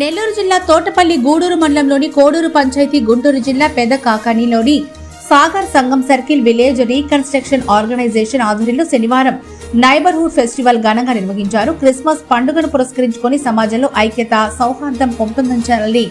నెల్లూరు జిల్లా తోటపల్లి గూడూరు మండలంలోని కోడూరు పంచాయతీ గుంటూరు జిల్లా పెద్ద కాకానీలోని సాగర్ సంఘం సర్కిల్ విలేజ్ రీకన్స్ట్రక్షన్ ఆర్గనైజేషన్ ఆధ్వర్యంలో శనివారం నైబర్హుడ్ ఫెస్టివల్ ఘనంగా నిర్వహించారు. క్రిస్మస్ పండుగను పురస్కరించుకొని సమాజంలో ఐక్యత సౌహార్దం పెంపొందించాలని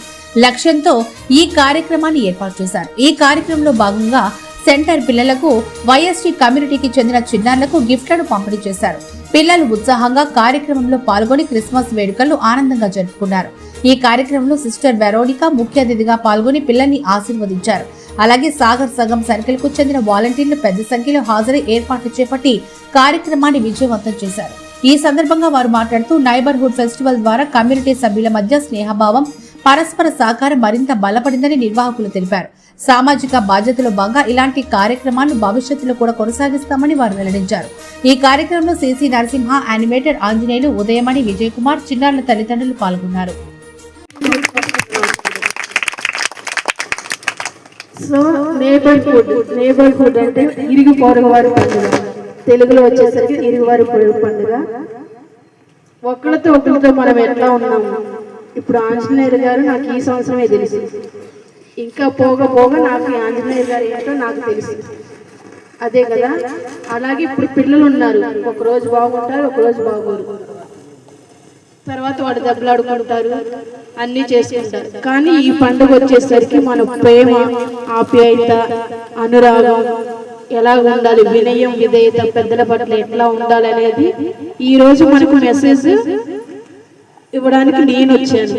లక్ష్యంతో ఈ కార్యక్రమాన్ని ఏర్పాటు చేశారు. ఈ కార్యక్రమంలో భాగంగా సెంటర్ పిల్లలకు వైఎస్టీ కమ్యూనిటీకి చెందిన చిన్నారులకు గిఫ్ట్లను పంపిణీ చేశారు. పిల్లలు ఉత్సాహంగా కార్యక్రమంలో పాల్గొని క్రిస్మస్ వేడుకలు ఆనందంగా జరుపుకున్నారు. ఈ కార్యక్రమంలో సిస్టర్ వెరోనికా ముఖ్య అతిథిగా పాల్గొని పిల్లల్ని ఆశీర్వదించారు. అలాగే సాగర్ సగం సర్కిల్కు చెందిన వాలంటీర్లు పెద్ద సంఖ్యలో హాజరై ఏర్పాట్లు చేపట్టి కార్యక్రమాన్ని విజయవంతం చేశారు. ఈ సందర్భంగా వారు మాట్లాడుతూ నైబర్హుడ్ ఫెస్టివల్ ద్వారా కమ్యూనిటీ సభ్యుల మధ్య స్నేహభావం పరస్పర సహకారం మరింత బలపడిందని నిర్వాహకులు తెలిపారు. సామాజిక బాధ్యతలో భాగంగా ఇలాంటి కార్యక్రమాలను భవిష్యత్తులో కూడా కొనసాగిస్తామని వారు వెల్లడించారు. ఈ కార్యక్రమంలో C C Narasimha animator Anjaneyulu Udayamani Vijay Kumar చిన్నారుల తల్లిదండ్రులు పాల్గొన్నారు. సో నేబర్హుడ్ నేబర్హుడ్ అంటే ఇరుగు పండుగ. తెలుగులో వచ్చేసరికి ఇరుగు పొరుగు పండుగ. ఒకళ్ళతో ఒకరితో మనం ఎట్లా ఉన్నాము? ఇప్పుడు ఆంజనేయులు గారు నాకు ఈ సంవత్సరమే తెలుసు. ఇంకా పోగ పోగ నాకు ఈ ఆంజనేయులు గారు ఏంటో నాకు తెలుసు. అదే కదా? అలాగే ఇప్పుడు పిల్లలు ఉన్నారు. ఒకరోజు బాగుంటారు ఒకరోజు బాగోరు. తర్వాత వాడు దెబ్బలాడుకుంటారు అన్ని చేసుకుంటారు. కానీ ఈ పండుగ వచ్చేసరికి మన ప్రేమ ఆప్యాయత అనురాగం ఎలా ఉండాలి? వినయం విధేయత పెద్దల పట్ల ఎట్లా ఉండాలి అనేది ఈ రోజు మనకు మెసేజ్ ఇవ్వడానికి నేను వచ్చాను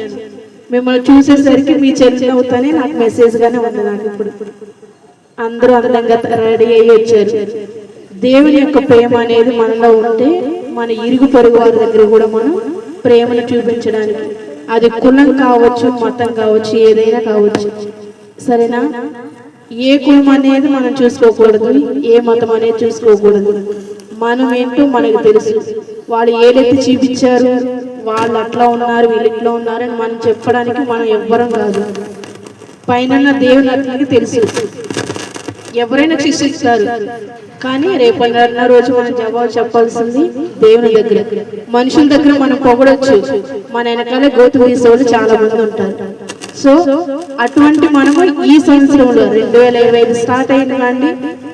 మిమ్మల్ని చూసేసరికి మీ చర్చ అవుతానే నాకు మెసేజ్ గానే ఉంది నాకు ఇప్పుడు. అందరూ అందంగా రెడీ అయ్యి వచ్చారు. దేవుని యొక్క ప్రేమ అనేది మనలో ఉంటే మన ఇరుగు పొరుగు వారి దగ్గర కూడా మనం ప్రేమను చూపించడానికి. అది కులం కావచ్చు మతం కావచ్చు ఏదైనా కావచ్చు. సరేనా? ఏ కులం అనేది మనం చూసుకోకూడదు ఏ మతం అనేది చూసుకోకూడదు. మనం ఏంటో మనకు తెలుసు. వాళ్ళు ఏదైతే చూపించారు వాళ్ళు అట్లా ఉన్నారు వీళ్ళు ఇట్లా ఉన్నారు అని మనం చెప్పడానికి మనం ఎవ్వరం కాదు. పైన దేవుని అతనికి తెలుసు. ఎవరైనా శిక్షిస్తారు కానీ రేపన్న రోజు మనం జవాబు చెప్పాల్సింది దేవుని దగ్గర. మనుషుల దగ్గర మనం పొగడొచ్చు. మన వెనకాల గోతు తీసేవాళ్ళు చాలా మంది ఉంటారు. సో అటువంటి మనము ఈ సంవత్సరంలో రెండు వేల ఇరవై ఐదు స్టార్ట్ అయింది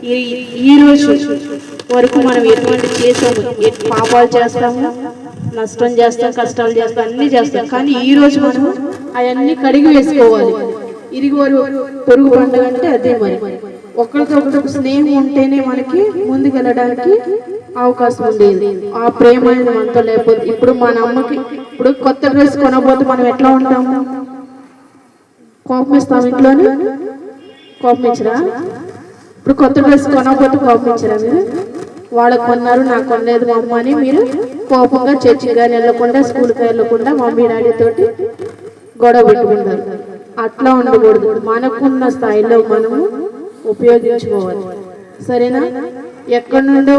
ఈ- రోజు వరకు మనం ఎటువంటి చేసాము? పాపాలు చేస్తాము? నష్టం చేస్తాం కష్టాలు చేస్తాం అన్ని చేస్తాం. కానీ ఈ రోజు మనం అవన్నీ కడిగి వేసుకోవాలి. ఇరిగి వారు పొరుగు పండుగ అంటే అదే మరి. ఒకరితో ఒకరికి స్నేహం ఉంటేనే మనకి ముందుకు వెళ్ళడానికి అవకాశం ఉండేది. ఆ ప్రేమ మనతో లేకపోతే ఇప్పుడు మన అమ్మకి ఇప్పుడు కొత్త డ్రెస్ కొనబోతే మనం ఎట్లా ఉంటాము కోపం ఇస్తాం ఇంట్లోని? కోపం ఇచ్చరా? ఇప్పుడు కొత్త డ్రెస్ కొనకపోతే కోపం ఇచ్చరా మీరు? వాళ్ళకి కొన్నారు నాకు కొనలేదు మా అమ్మ అని మీరు కోపంగా చర్చికి కానీ వెళ్ళకుండా స్కూల్కి వెళ్ళకుండా మమ్మీ డాడీతోటి గొడవ పెట్టుకుంటారు అట్లా ఉండకూడదు. మనకున్న స్థాయిలో మనము ఉపయోగించుకోవాలి. సరేనా? ఎక్కడి నుండో